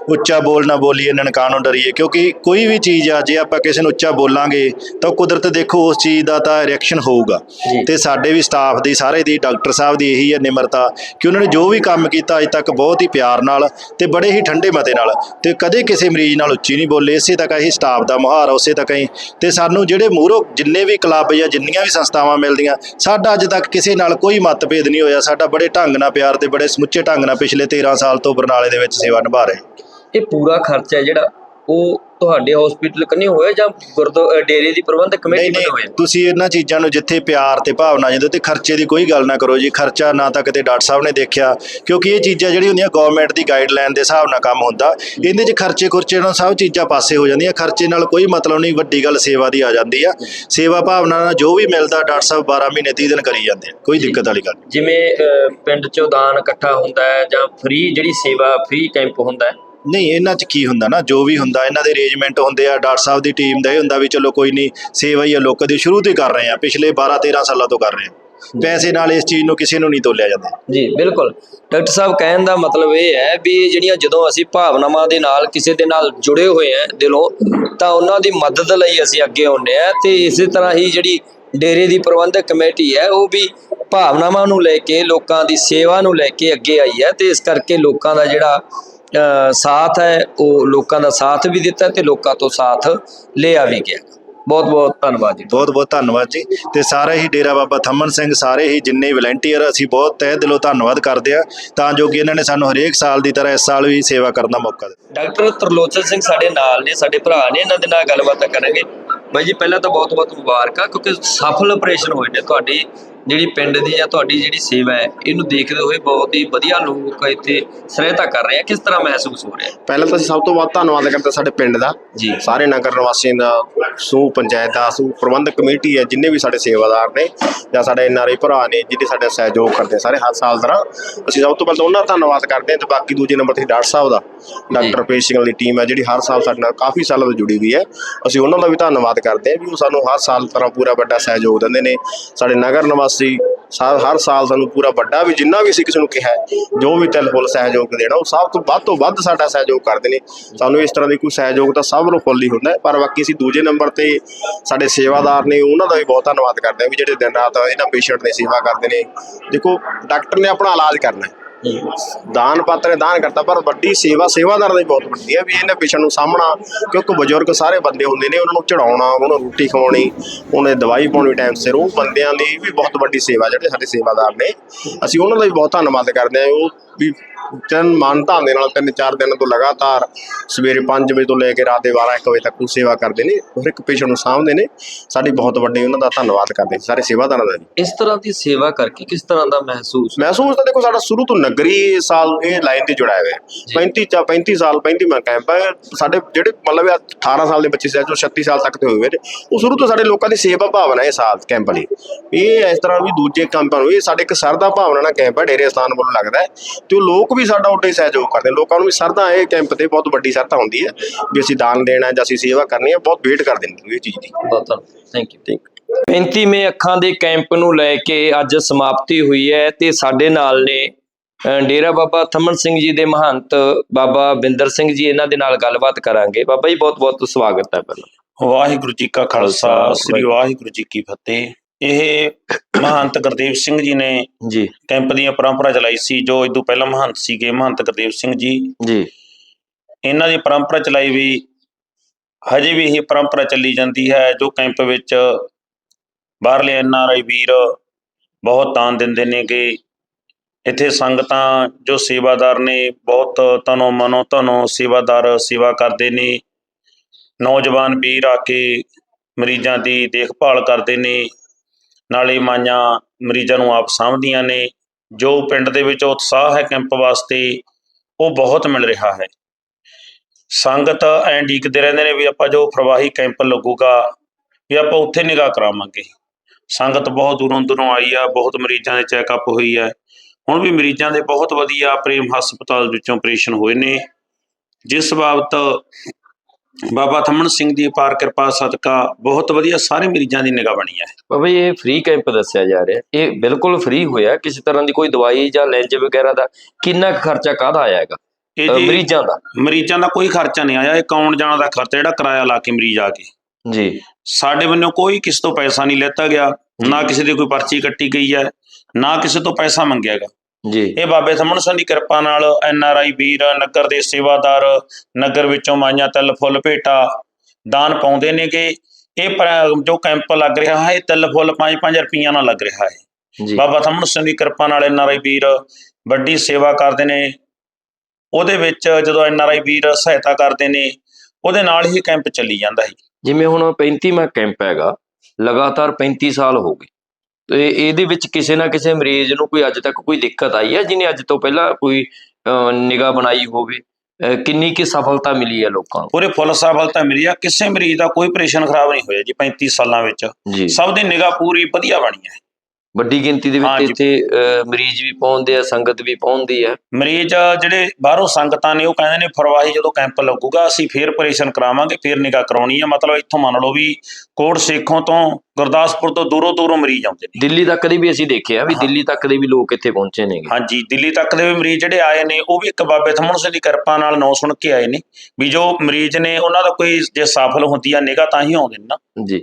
ਉੱਚਾ ਬੋਲ ਨਾ ਬੋਲੀਏ ਨਨਕਾਣ ਨੂੰ ਡਰੀਏ। ਕਿਉਂਕਿ ਕੋਈ ਵੀ ਚੀਜ਼ ਆ ਜੇ ਆਪਾਂ ਕਿਸੇ ਨੂੰ ਉੱਚਾ ਬੋਲਾਂਗੇ ਤਾਂ ਕੁਦਰਤ ਦੇਖੋ ਉਸ ਚੀਜ਼ ਦਾ ਤਾਂ ਰਿਐਕਸ਼ਨ ਹੋਊਗਾ। ਤੇ ਸਾਡੇ ਵੀ ਸਟਾਫ ਦੀ ਸਾਰੇ ਦੀ ਡਾਕਟਰ ਸਾਹਿਬ ਦੀ ਇਹੀ ਹੈ ਨਿਮਰਤਾ ਕਿ ਉਹਨਾਂ ਨੇ ਜੋ ਵੀ ਕੰਮ ਕੀਤਾ ਅਜ ਤੱਕ ਬਹੁਤ ਹੀ ਪਿਆਰ ਨਾਲ ਤੇ ਬੜੇ ਹੀ ਠੰਡੇ ਮਤੇ ਨਾਲ ਤੇ ਕਦੇ ਕਿਸੇ ਮਰੀਜ਼ ਨਾਲ ਉੱਚੀ ਨਹੀਂ ਬੋਲੇ ਇਸੇ ਤੱਕ ਹੀ ਸਟਾਫ ਦਾ ਮੁਹਾਰ ਆ, ਉਸੇ ਤੱਕ ਹੀ ਤੇ ਸਾਨੂੰ ਜਿਹੜੇ ਮੂਹਰੋਂ ਜਿੰਨੇ ਵੀ ਕਲੱਬ ਜਾਂ ਜਿੰਨੀਆਂ ਵੀ ਸੰਸਥਾਵਾਂ ਮਿਲਦੀਆਂ ਸਾਡਾ ਅੱਜ ਤੱਕ ਕਿਸੇ ਨਾਲ ਕੋਈ ਮਤਭੇਦ ਨਹੀਂ ਹੋਇਆ ਸਾਡਾ ਬੜੇ ਢੰਗ ਨਾਲ ਪਿਆਰ ਤੇ ਬੜੇ ਸਮੁੱਚੇ ਢੰਗ ਨਾਲ ਪਿਛਲੇ 13 ਸਾਲ ਤੋਂ ਬਰਨਾਲੇ ਦੇ ਵਿੱਚ ਸੇਵਾ ਨਿਭਾ ਰਹੇ। ਇਹ ਪੂਰਾ ਖਰਚਾ ਜਿਹੜਾ ਉਹ ਤੁਹਾਡੇ ਹਸਪੀਟਲ ਕੰਨੀ ਹੋਇਆ ਜਾਂ ਗੁਰਦੁਆਰਾ ਡੇਰੇ ਦੀ ਪ੍ਰਬੰਧਕ ਕਮੇਟੀ ਵੱਲੋਂ ਨਹੀਂ ਹੋਇਆ ਤੁਸੀਂ ਇਹਨਾਂ ਚੀਜ਼ਾਂ ਨੂੰ ਜਿੱਥੇ ਪਿਆਰ ਤੇ ਭਾਵਨਾ ਜਦੋਂ ਤੇ ਖਰਚੇ ਦੀ ਕੋਈ ਗੱਲ ਨਾ ਕਰੋ ਜੀ ਖਰਚਾ ਨਾ ਤਾਂ ਕਿਤੇ ਡਾਕਟਰ ਸਾਹਿਬ ਨੇ ਦੇਖਿਆ ਕਿਉਂਕਿ ਇਹ ਚੀਜ਼ਾਂ ਜਿਹੜੀ ਹੁੰਦੀਆਂ ਗਵਰਨਮੈਂਟ ਦੀ ਗਾਈਡਲਾਈਨ ਦੇ ਹਿਸਾਬ ਨਾਲ ਕੰਮ ਹੁੰਦਾ ਇਹਦੇ 'ਚ ਖਰਚੇ ਖੁਰਚੇ ਨਾਲ ਸਭ ਚੀਜ਼ਾਂ ਪਾਸੇ ਹੋ ਜਾਂਦੀਆਂ ਖਰਚੇ ਨਾਲ ਕੋਈ ਮਤਲਬ ਨਹੀਂ ਵੱਡੀ ਗੱਲ ਸੇਵਾ ਦੀ ਆ ਜਾਂਦੀ ਆ ਸੇਵਾ ਭਾਵਨਾ ਨਾਲ ਜੋ ਵੀ ਮਿਲਦਾ ਡਾਕਟਰ ਸਾਹਿਬ 12 ਮਹੀਨੇ 30 ਦਿਨ ਕਰੀ ਜਾਂਦੇ ਕੋਈ ਦਿੱਕਤ ਵਾਲੀ ਗੱਲ। ਜਿਵੇਂ ਪਿੰਡ ਚੋਂ ਦਾਨ ਇਕੱਠਾ ਹੁੰਦਾ ਹੈ ਜਾਂ ਫ੍ਰੀ ਜਿਹੜੀ ਸੇਵਾ ਫ੍ਰੀ ਕੈਂਪ ਹੁੰਦਾ ਹੈ ਨਹੀਂ ਇਹਨਾਂ 'ਚ ਕੀ ਹੁੰਦਾ ਨਾ ਜੋ ਵੀ ਹੁੰਦਾ ਇਹਨਾਂ ਦੇ ਅਰੇਂਜਮੈਂਟ ਹੁੰਦੇ ਆ ਡਾਕਟਰ ਸਾਹਿਬ ਦੀ ਟੀਮ ਦਾ ਇਹ ਹੁੰਦਾ ਵੀ ਚਲੋ ਕੋਈ ਨਹੀਂ ਸੇਵਾ ਹੀ ਆ ਲੋਕਾਂ ਦੀ ਸ਼ੁਰੂ ਤੋਂ ਹੀ ਕਰ ਰਹੇ ਆ ਪਿਛਲੇ 12 13 ਸਾਲਾਂ ਤੋਂ ਕਰ ਰਹੇ ਆ। ਪੈਸੇ ਨਾਲ ਇਸ ਚੀਜ਼ ਨੂੰ ਕਿਸੇ ਨੂੰ ਨਹੀਂ ਤੋਲਿਆ ਜਾਂਦਾ। ਜੀ ਬਿਲਕੁਲ। ਡਾਕਟਰ ਸਾਹਿਬ ਕਹਿਣ ਦਾ ਮਤਲਬ ਇਹ ਹੈ ਵੀ ਜਿਹੜੀਆਂ ਜਦੋਂ ਅਸੀਂ ਭਾਵਨਾਵਾਂ ਦੇ ਨਾਲ ਕਿਸੇ ਦੇ ਨਾਲ ਜੁੜੇ ਹੋਏ ਆ ਦਿਲੋਂ ਤਾਂ ਉਹਨਾਂ ਦੀ ਮਦਦ ਲਈ ਅਸੀਂ ਅੱਗੇ ਆਉਂਦੇ ਆ ਤੇ ਇਸੇ ਤਰ੍ਹਾਂ ਹੀ ਜਿਹੜੀ ਡੇਰੇ ਦੀ ਪ੍ਰਬੰਧਕ ਕਮੇਟੀ ਹੈ ਉਹ ਵੀ ਭਾਵਨਾਵਾਂ ਨੂੰ ਲੈ ਕੇ ਲੋਕਾਂ ਦੀ ਸੇਵਾ ਨੂੰ ਲੈ ਕੇ ਅੱਗੇ ਆਈ ਹੈ ਤੇ ਇਸ ਕਰਕੇ ਲੋਕਾਂ ਦਾ ਜਿਹੜਾ ਸਾਥ ਹੈ ਉਹ ਲੋਕਾਂ ਦਾ ਸਾਥ ਵੀ ਦਿੱਤਾ ਤੇ ਲੋਕਾਂ ਤੋਂ ਸਾਥ ਲਿਆ ਵੀ ਗਿਆ। ਬਹੁਤ ਬਹੁਤ ਧੰਨਵਾਦ ਜੀ। ਬਹੁਤ ਬਹੁਤ ਧੰਨਵਾਦ ਜੀ। ਤੇ ਸਾਰੇ ਹੀ ਡੇਰਾ ਬਾਬਾ ਥੰਮਨ ਸਿੰਘ ਸਾਰੇ ਹੀ ਜਿੰਨੇ ਵਲੰਟੀਅਰ ਅਸੀਂ ਬਹੁਤ ਤਹਿ ਦਿਲੋਂ ਧੰਨਵਾਦ ਕਰਦੇ ਆ ਤਾਂ ਜੋ ਕਿ ਇਹਨਾਂ ਨੇ ਸਾਨੂੰ ਹਰੇਕ ਸਾਲ ਦੀ ਤਰ੍ਹਾਂ ਇਸ ਸਾਲ ਵੀ ਸੇਵਾ ਕਰਨ ਦਾ ਮੌਕਾ ਦਿੱਤਾ। ਡਾਕਟਰ ਤਰਲੋਚਨ ਸਿੰਘ ਸਾਡੇ ਨਾਲ ਨੇ ਸਾਡੇ ਭਰਾ ਨੇ ਇਹਨਾਂ ਦੇ ਨਾਲ ਗੱਲਬਾਤ ਕਰਾਂਗੇ। ਬਾਈ ਜੀ ਪਹਿਲਾਂ ਤਾਂ ਬਹੁਤ ਬਹੁਤ ਮੁਬਾਰਕਾਂ ਕਿਉਂਕਿ ਸਫਲ ਆਪਰੇਸ਼ਨ ਹੋਏ ਨੇ। ਤੁਹਾਡੀ ਜਿਹੜੀ ਪਿੰਡ ਦੀ ਜਾਂ ਤੁਹਾਡੀ ਜਿਹੜੀ ਸੇਵਾ ਹੈ ਇਹਨੂੰ ਦੇਖਦੇ ਹੋਏ ਬਹੁਤ ਹੀ ਵਧੀਆ ਲੋਕ ਇੱਥੇ ਸਹਾਇਤਾ ਕਰ ਰਹੇ ਆ। ਕਿਸ ਤਰ੍ਹਾਂ ਮਹਿਸੂਸ ਹੋ ਰਿਹਾ? ਪਹਿਲਾਂ ਤਾਂ ਅਸੀਂ ਸਭ ਤੋਂ ਵੱਧ ਧੰਨਵਾਦ ਕਰਦੇ ਸਾਡੇ ਪਿੰਡ ਦਾ। ਜੀ। ਸਾਰੇ ਨਗਰ ਨਿਵਾਸੀਆਂ ਦਾ ਸਮੂਹ ਪੰਚਾਇਤ ਦਾ ਸਮੂਹ ਪ੍ਰਬੰਧਕ ਕਮੇਟੀ ਹੈ ਜਿੰਨੇ ਵੀ ਸਾਡੇ ਸੇਵਾਦਾਰ ਨੇ ਜਾਂ ਸਾਡੇ ਐਨਆਰਆਈ ਭਰਾ ਨੇ ਜਿਹੜੇ ਸਾਡੇ ਸਹਿਯੋਗ ਕਰਦੇ ਸਾਰੇ ਹਰ ਸਾਲ ਤਰ੍ਹਾਂ। ਅਸੀਂ ਸਭ ਤੋਂ ਪਹਿਲਾਂ ਉਹਨਾਂ ਦਾ ਧੰਨਵਾਦ ਕਰਦੇ ਹਾਂ ਤੇ ਬਾਕੀ ਦੂਜੇ ਨੰਬਰ ਤੇ ਡਾਕਟਰ ਸਾਹਿਬ ਦਾ। ਡਾਕਟਰ ਸਿੰਘ ਦੀ ਟੀਮ ਹੈ ਜਿਹੜੀ ਹਰ ਸਾਲ ਸਾਡੇ ਨਾਲ ਕਾਫੀ ਸਾਲਾਂ ਤੋਂ ਜੁੜੀ ਹੋਈ ਹੈ। ਅਸੀਂ ਉਹਨਾਂ ਦਾ ਵੀ ਧੰਨਵਾਦ ਕਰਦੇ ਹਾਂ ਵੀ ਉਹ ਸਾਨੂੰ ਹਰ ਸਾਲ ਤਰ੍ਹਾਂ ਪੂਰਾ ਵੱਡਾ ਸਹਿਯੋਗ ਦਿੰਦੇ ਨੇ। ਸਾਡੇ ਨਗਰ ਨਿਵਾਸੀ ਅਸੀਂ ਸਾ- ਹਰ ਸਾਲ ਸਾਨੂੰ ਪੂਰਾ ਵੱਡਾ ਵੀ ਜਿੰਨਾ ਵੀ ਅਸੀਂ ਕਿਸੇ ਨੂੰ ਕਿਹਾ, ਜੋ ਵੀ ਤਿਲ ਫੁੱਲ ਸਹਿਯੋਗ ਦੇਣਾ, ਉਹ ਸਭ ਤੋਂ ਵੱਧ ਤੋਂ ਵੱਧ ਸਾਡਾ ਸਹਿਯੋਗ ਕਰਦੇ ਨੇ। ਸਾਨੂੰ ਇਸ ਤਰ੍ਹਾਂ ਦੀ ਕੋਈ ਸਹਿਯੋਗ ਤਾਂ ਸਭ ਨੂੰ ਫੁੱਲ ਹੀ ਹੁੰਦਾ ਪਰ ਬਾਕੀ ਅਸੀਂ ਦੂਜੇ ਨੰਬਰ ਤੇ ਸਾਡੇ ਸੇਵਾਦਾਰ ਨੇ, ਉਹਨਾਂ ਦਾ ਵੀ ਬਹੁਤ ਧੰਨਵਾਦ ਕਰਦੇ ਹਾਂ ਵੀ ਜਿਹੜੇ ਦਿਨ ਰਾਤ ਇਹਨਾਂ ਪੇਸ਼ੈਂਟ ਦੀ ਸੇਵਾ ਕਰਦੇ ਨੇ। ਦੇਖੋ, ਡਾਕਟਰ ਨੇ ਆਪਣਾ ਇਲਾਜ ਕਰਨਾ ਹੈ। ਦਾਨ ਪਾਤਰ ਨੇ ਦਾਨ ਕਰਤਾ, ਪਰ ਵੱਡੀ ਸੇਵਾ, ਸੇਵਾਦਾਰ ਦੀ ਬਹੁਤ ਵੱਡੀ ਹੈ ਵੀ ਇਹਨਾਂ ਪੇਸ਼ੈਂਟ ਨੂੰ ਸਾਹਮਣਾ, ਕਿਉਂਕਿ ਬਜ਼ੁਰਗ ਸਾਰੇ ਬੰਦੇ ਹੁੰਦੇ ਨੇ, ਉਹਨਾਂ ਨੂੰ ਚੜਾਉਣਾ ਉਹਨਾਂ ਨੂੰ ਰੋਟੀ ਖਵਾਉਣੀ, ਉਹਨੇ ਦਵਾਈ ਪਾਉਣੀ ਟਾਈਮ ਸਿਰ, ਉਹ ਬੰਦਿਆਂ ਦੀ ਵੀ ਬਹੁਤ ਵੱਡੀ ਸੇਵਾ, ਜਿਹੜੇ ਸਾਡੇ ਸੇਵਾਦਾਰ ਨੇ। ਅਸੀਂ ਉਹਨਾਂ ਦਾ ਵੀ ਬਹੁਤ ਧੰਨਵਾਦ ਕਰਦੇ ਹਾਂ, ਉਹ ਵੀ ਚਰਨ ਮਾਨਤਾ ਦੇ ਨਾਲ ਤਿੰਨ ਚਾਰ ਦਿਨ ਤੋਂ ਲਗਾਤਾਰ ਸਵੇਰੇ 5 ਵਜੇ ਤੋਂ ਲੈ ਕੇ ਰਾਤ ਦੇ 12 1 ਵਜੇ ਤੱਕ ਉਹ ਸੇਵਾ ਕਰਦੇ ਨੇ ਹਰ ਇੱਕ ਪੇਸ਼ੈਂਟ ਨੂੰ ਸਾਂਭਦੇ ਨੇ। ਸਾਡੀ ਬਹੁਤ ਵੱਡੀ ਉਹਨਾਂ ਦਾ ਧੰਨਵਾਦ ਕਰਦੇ ਸਾਰੇ ਸੇਵਾਦਾਰਾਂ ਦਾ ਜੀ। ਇਸ ਤਰ੍ਹਾਂ ਦੀ ਸੇਵਾ ਕਰਕੇ ਕਿਸ ਤਰ੍ਹਾਂ ਦਾ ਮਹਿਸੂਸ ਮਹਿਸੂਸ ਤਾਂ ਦੇਖੋ ਸਾਡਾ ਸ਼ੁਰੂ ਤੋਂ ਨਗਰੀ ਸਾਲ ਇਹ ਲਾਈਨ ਤੇ ਜੁੜਾਇਆ ਹੋਇਆ। ਹੈ 35 ਚਾ 35 ਸਾਲ 35 ਮੈਂ ਕੈਂਪ ਹੈ ਸਾਡੇ ਜਿਹੜੇ ਮਤਲਬ ਇਹ 18 ਸਾਲ ਦੇ ਬੱਚੇ ਸੀ ਜੋ 36 ਸਾਲ ਤੱਕ ਦੇ ਹੋਏ ਨੇ ਉਹ ਸ਼ੁਰੂ ਤੋਂ ਸਾਡੇ ਲੋਕਾਂ ਦੀ ਸੇਵਾ ਭਾਵਨਾ ਇਹ ਸਾਲ ਕੈਂਪ ਲਈ ਇਹ ਇਸ ਤਰ੍ਹਾਂ ਵੀ ਦੂਜੇ ਕੈਂਪਾਂ ਨੂੰ ਇਹ ਸਾਡੇ ਇੱਕ ਸਰਦਾ ਭਾਵਨਾ ਨਾਲ ਕੈਂਪ ਹੈ ਡੇਰੇ ਸਥਾਨ ਵੱਲੋਂ ਲੱਗਦਾ ਤੇ ਉਹ ਲੋਕ ਵੀ ਸਾਡਾ ਉੱਡੇ ਸਹਿਯੋਗ ਕਰਦੇ ਨੇ। ਲੋਕਾਂ ਨੂੰ ਵੀ ਸਰਦਾ ਇਹ ਕੈਂਪ ਤੇ ਬਹੁਤ ਵੱਡੀ ਸਰਦਾ ਹੁੰਦੀ ਹੈ ਵੀ ਅਸੀਂ ਦਾਨ ਦੇਣਾ ਜਾਂ ਅਸੀਂ ਸੇਵਾ ਕਰਨੀ ਹੈ ਬਹੁਤ ਵੇਟ ਕਰਦੇ ਨੇ ਇਹ ਚੀਜ਼ ਦੀ। ਬਹੁਤ ਥੈਂਕ ਯੂ 35ਵੇਂ ਅੱਖਾਂ ਦੇ ਕੈਂਪ ਨੂੰ ਲੈ ਕੇ ਅੱਜ ਸਮਾਪਤੀ ਹੋਈ ਹੈ ਤੇ ਸਾਡੇ ਨਾਲ ਨੇ ਡੇਰਾ ਬਾਬਾ ਥੰਮਣ ਸਿੰਘ ਜੀ ਦੇ ਮਹੰਤ ਬਾਬਾ ਬਿੰਦਰ ਸਿੰਘ ਜੀ ਇਹਨਾਂ ਦੇ ਨਾਲ ਗੱਲਬਾਤ ਕਰਾਂਗੇ। ਬਾਬਾ ਜੀ ਬਹੁਤ ਬਹੁਤ ਸਵਾਗਤ ਹੈ ਪਹਿਲਾਂ। ਵਾਹਿਗੁਰੂ ਜੀ ਕਾ ਖਾਲਸਾ ਸ੍ਰੀ ਵਾਹਿਗੁਰੂ ਜੀ ਕੀ ਫਤਿਹ। ਇਹ ਮਹੰਤ ਗੁਰਦੇਵ ਸਿੰਘ ਜੀ ਨੇ ਜੀ। ਕੈਂਪ ਦੀਆਂ ਪਰੰਪਰਾ ਚਲਾਈ ਸੀ ਜੋ ਇਦੋਂ ਪਹਿਲਾਂ ਮਹੰਤ ਸੀਗੇ ਮਹੰਤ ਗੁਰਦੇਵ ਸਿੰਘ ਜੀ। ਜੀ। ਇਹਨਾਂ ਦੀ ਪਰੰਪਰਾ ਚਲਾਈ ਵੀ ਹਜੇ ਵੀ ਇਹ ਪਰੰਪਰਾ ਚੱਲੀ ਜਾਂਦੀ ਹੈ ਜੋ ਕੈਂਪ ਵਿੱਚ ਬਾਹਰਲੇ ਐਨਆਰਆਈ ਵੀਰ ਬਹੁਤ ਦਾਨ ਦਿੰਦੇ ਨੇ ਕਿ ਇੱਥੇ ਸੰਗਤਾਂ ਜੋ ਸੇਵਾਦਾਰ ਨੇ ਬਹੁਤ ਤਨੋਂ ਮਨੋਂ ਧਨੋਂ ਸੇਵਾਦਾਰ ਸੇਵਾ ਕਰਦੇ ਨੇ। ਨੌਜਵਾਨ ਵੀਰ ਆ ਕੇ ਮਰੀਜ਼ਾਂ ਦੀ ਦੇਖਭਾਲ ਕਰਦੇ ਨੇ। ਨਾਲੇ ਮਾਈਆਂ ਮਰੀਜ਼ਾਂ ਨੂੰ ਆਪ ਸਾਂਭਦੀਆਂ ਨੇ। ਜੋ ਪਿੰਡ ਦੇ ਵਿੱਚ ਉਤਸ਼ਾਹ ਹੈ ਕੈਂਪ ਵਾਸਤੇ, ਉਹ ਬਹੁਤ ਮਿਲ ਰਿਹਾ ਹੈ। ਸੰਗਤ ਐਂ ਡੀਕਦੇ ਰਹਿੰਦੇ ਨੇ ਵੀ ਆਪਾਂ ਜੋ ਪ੍ਰਵਾਹੀ ਕੈਂਪ ਲੱਗੂਗਾ, ਵੀ ਆਪਾਂ ਉੱਥੇ ਨਿਗਾਹ ਕਰਾਵਾਂਗੇ। ਸੰਗਤ ਬਹੁਤ ਦੂਰੋਂ ਦੂਰੋਂ ਆਈ ਆ, ਬਹੁਤ ਮਰੀਜ਼ਾਂ ਦੇ ਚੈੱਕਅਪ ਹੋਈ ਹੈ ਹੁਣ ਵੀ ਮਰੀਜ਼ਾਂ ਦੇ ਬਹੁਤ ਵਧੀਆ ਪ੍ਰੇਮ ਹਸਪਤਾਲ ਵਿੱਚੋਂ ਆਪਰੇਸ਼ਨ ਹੋਏ ਨੇ। ਜਿਸ ਬਾਬਤ ਬਾਬਾ ਥੰਮਣ ਸਿੰਘ ਦੀ ਅਪਾਰ ਕਿਰਪਾ ਸਦਕਾ ਬਹੁਤ ਵਧੀਆ ਸਾਰੇ ਮਰੀਜ਼ਾਂ ਦੀ ਨਿਗਾਹ ਬਣੀ ਹੈ। ਬਾਬਾ ਜੀ ਇਹ ਫ੍ਰੀ ਕੈਂਪ ਦੱਸਿਆ ਜਾ ਰਿਹਾ। ਇਹ ਬਿਲਕੁਲ ਫ੍ਰੀ ਹੋਇਆ। ਕਿਸੇ ਤਰ੍ਹਾਂ ਦੀ ਕੋਈ ਦਵਾਈ ਜਾਂ ਲੈਂਜ ਵਗੈਰਾ ਦਾ ਕਿੰਨਾ ਕੁ ਖਰਚਾ ਕਾਹਦਾ ਆਇਆ ਹੈਗਾ? ਇਹ ਜੀ ਮਰੀਜ਼ਾਂ ਦਾ। ਮਰੀਜ਼ਾਂ ਦਾ ਕੋਈ ਖਰਚਾ ਨਹੀਂ ਆਇਆ। ਇਹ ਕੌਣ ਜਾਣ ਦਾ ਖਰਚਾ? ਜਿਹੜਾ ਕਿਰਾਇਆ ਲਾ ਕੇ ਮਰੀਜ਼ ਆ ਕੇ। ਜੀ। ਸਾਡੇ ਵੱਲੋਂ ਕੋਈ ਕਿਸੇ ਤੋਂ ਪੈਸਾ ਨਹੀਂ ਲੈਤਾ ਗਿਆ। ਨਾ ਕਿਸੇ ਦੀ ਕੋਈ ਪਰਚੀ ਕੱਟੀ ਗਈ ਹੈ। ਨਾ ਕਿਸੇ ਤੋਂ ਪੈਸਾ ਮੰਗਿਆ ਗਿਆ। ਜੀ। ਇਹ ਬਾਬੇ ਥੰਮਣ ਸਿੰਘ ਦੀ ਕਿਰਪਾ ਨਾਲ ਐਨ ਆਰ ਆਈ ਵੀਰ ਨਗਰ ਦੇ ਸੇਵਾਦਾਰ ਨਗਰ ਵਿੱਚੋਂ ਮਾਈਆਂ ਤਿਲ ਫੁੱਲ ਭੇਟਾ ਦਾਨ ਪਾਉਂਦੇ ਨੇ ਕਿ ਇਹ ਜੋ ਕੈਂਪ ਲੱਗ ਰਿਹਾ ਹੈ ਇਹ ਤਿਲ ਫੁੱਲ 5-5 ਰੁਪਈਆ ਨਾਲ ਲੱਗ ਰਿਹਾ ਹੈ। ਜੀ। ਬਾਬਾ ਥੰਮਣ ਸਿੰਘ ਦੀ ਕਿਰਪਾ ਨਾਲ ਐਨ ਆਰ ਆਈ ਵੀਰ ਵੱਡੀ ਸੇਵਾ ਕਰਦੇ ਨੇ। ਉਹਦੇ ਵਿੱਚ ਜਦੋਂ ਐਨ ਆਰ ਆਈ ਵੀਰ ਸਹਾਇਤਾ ਕਰਦੇ ਨੇ ਉਹਦੇ ਨਾਲ ਹੀ ਕੈਂਪ ਚੱਲੀ ਜਾਂਦਾ ਹੈ। ਜਿਵੇਂ ਹੁਣ 35ਵਾਂ ਕੈਂਪ ਹੈਗਾ ਲਗਾਤਾਰ 35 ਸਾਲ ਹੋ ਗਏ। ਤੇ ਇਹਦੇ ਵਿੱਚ ਕਿਸੇ ਨਾ ਕਿਸੇ ਮਰੀਜ਼ ਨੂੰ ਕੋਈ ਅੱਜ ਤੱਕ ਕੋਈ ਦਿੱਕਤ ਆਈ ਹੈ ਜਿਹਨੇ ਅੱਜ ਤੋਂ ਪਹਿਲਾਂ ਕੋਈ ਨਿਗਾਹ ਬਣਾਈ ਹੋਵੇ? ਕਿੰਨੀ ਕੀ ਸਫਲਤਾ ਮਿਲੀ ਹੈ ਲੋਕਾਂ ਨੂੰ? ਪੂਰੇ ਫੁੱਲ ਸਫਲਤਾ ਮਿਲੀ ਆ। ਕਿਸੇ ਮਰੀਜ਼ ਦਾ ਕੋਈ ਆਪਰੇਸ਼ਨ ਖਰਾਬ ਨਹੀਂ ਹੋਇਆ ਜੀ 35 ਸਾਲਾਂ ਵਿੱਚ। ਸਭ ਦੀ ਨਿਗਾਹ ਪੂਰੀ ਵਧੀਆ ਬਣੀ ਹੈ। ਵੱਡੀ ਗਿਣਤੀ ਦੇ ਵਿੱਚ ਹਾਂਜੀ। ਇੱਥੇ ਅਹ ਮਰੀਜ਼ ਵੀ ਪਹੁੰਚਦੇ ਆ ਸੰਗਤ ਵੀ ਪਹੁੰਚਦੀ ਹੈ ਮਰੀਜ਼ ਜਿਹੜੇ ਬਾਹਰੋਂ ਸੰਗਤਾਂ ਨੇ ਉਹ ਕਹਿੰਦੇ ਨੇ ਫਰਵਾਹੀ ਜਦੋਂ ਕੈਂਪ ਲੱਗੂਗਾ ਅਸੀਂ ਫੇਰ ਆਪਰੇਸ਼ਨ ਕਰਾਵਾਂਗੇ ਫੇਰ ਨਿਗਾਹ ਕਰਾਉਣੀ ਹੈ ਮਤਲਬ ਇੱਥੋਂ ਮੰਨ ਲਓ ਵੀ ਕੋਟ ਸੇਖੋਂ ਤੋਂ ਗੁਰਦਾਸਪੁਰ ਤੋਂ ਦੂਰੋਂ ਦੂਰੋਂ ਮਰੀਜ਼ ਆਉਂਦੇ ਨੇ। ਦਿੱਲੀ ਤੱਕ ਦੇ ਵੀ ਅਸੀਂ ਦੇਖਿਆ ਵੀ ਦਿੱਲੀ ਤੱਕ ਦੇ ਵੀ ਲੋਕ ਇੱਥੇ ਪਹੁੰਚੇ ਨੇਗੇ ਹਾਂਜੀ ਦਿੱਲੀ ਤੱਕ ਦੇ ਵੀ ਮਰੀਜ਼ ਜਿਹੜੇ ਆਏ ਨੇ ਉਹ ਵੀ ਇੱਕ ਬਾਬੇ ਥੰਮਣ ਸਿੰਘ ਦੀ ਕਿਰਪਾ ਨਾਲ ਨਾਂ ਸੁਣ ਕੇ ਆਏ ਨੇ ਵੀ ਜੋ ਮਰੀਜ਼ ਨੇ ਉਹਨਾਂ ਦਾ ਕੋਈ ਜੇ ਸਫਲ ਹੁੰਦੀ ਆ ਨਿਗਾਹ ਤਾਂ ਹੀ ਆਉਂਦੇ ਨੇ ਨਾ। ਜੀ।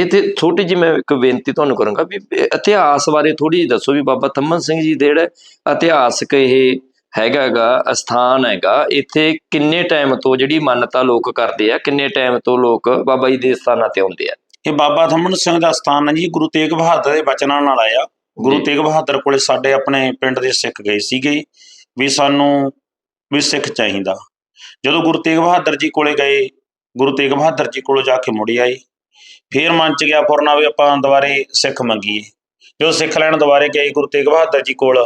ਇੱਥੇ ਛੋਟੀ ਜਿਹੀ ਮੈਂ ਇੱਕ ਬੇਨਤੀ ਤੁਹਾਨੂੰ ਕਰਾਂਗਾ ਵੀ ਇਹ ਇਤਿਹਾਸ ਬਾਰੇ ਥੋੜੀ ਜਿਹੀ ਦੱਸੋ ਵੀ ਬਾਬਾ ਥੰਮਨ ਸਿੰਘ ਜੀ ਦੇ ਜਿਹੜਾ ਇਤਿਹਾਸਕ ਇਹ ਹੈਗਾਗਾ ਅਸਥਾਨ ਹੈਗਾ ਇੱਥੇ ਕਿੰਨੇ ਟਾਈਮ ਤੋਂ ਜਿਹੜੀ ਮੰਨਤਾ ਲੋਕ ਕਰਦੇ ਆ ਕਿੰਨੇ ਟਾਈਮ ਤੋਂ ਲੋਕ ਬਾਬਾ ਜੀ ਦੇ ਸਥਾਨਾਂ ਤੇ ਆਉਂਦੇ ਆ? ਇਹ ਬਾਬਾ ਥੰਮਣ ਸਿੰਘ ਦਾ ਸਥਾਨ ਹੈ ਜੀ ਗੁਰੂ ਤੇਗ ਬਹਾਦਰ ਦੇ ਬਚਨਾਂ ਨਾਲ ਆਇਆ। ਗੁਰੂ। ਤੇਗ ਬਹਾਦਰ ਕੋਲੇ ਸਾਡੇ ਆਪਣੇ ਪਿੰਡ ਦੇ ਸਿੱਖ ਗਏ ਸੀਗੇ ਵੀ ਸਾਨੂੰ ਵੀ ਸਿੱਖ ਚਾਹੀਦਾ। ਜਦੋਂ ਗੁਰੂ ਤੇਗ ਬਹਾਦਰ ਜੀ ਕੋਲੇ ਗਏ ਗੁਰੂ ਤੇਗ ਬਹਾਦਰ ਜੀ ਕੋਲੋਂ ਜਾ ਕੇ ਮੁੜ ਆਏ। ਫੇਰ ਮਨ ਚ ਗਿਆ ਫੁਰਨਾ ਵੀ ਆਪਾਂ ਦੁਬਾਰੇ ਸਿੱਖ ਮੰਗੀਏ। ਜਦੋਂ ਸਿੱਖ ਲੈਣ ਦੁਬਾਰੇ ਗਏ ਗੁਰੂ ਤੇਗ ਬਹਾਦਰ ਜੀ ਕੋਲ,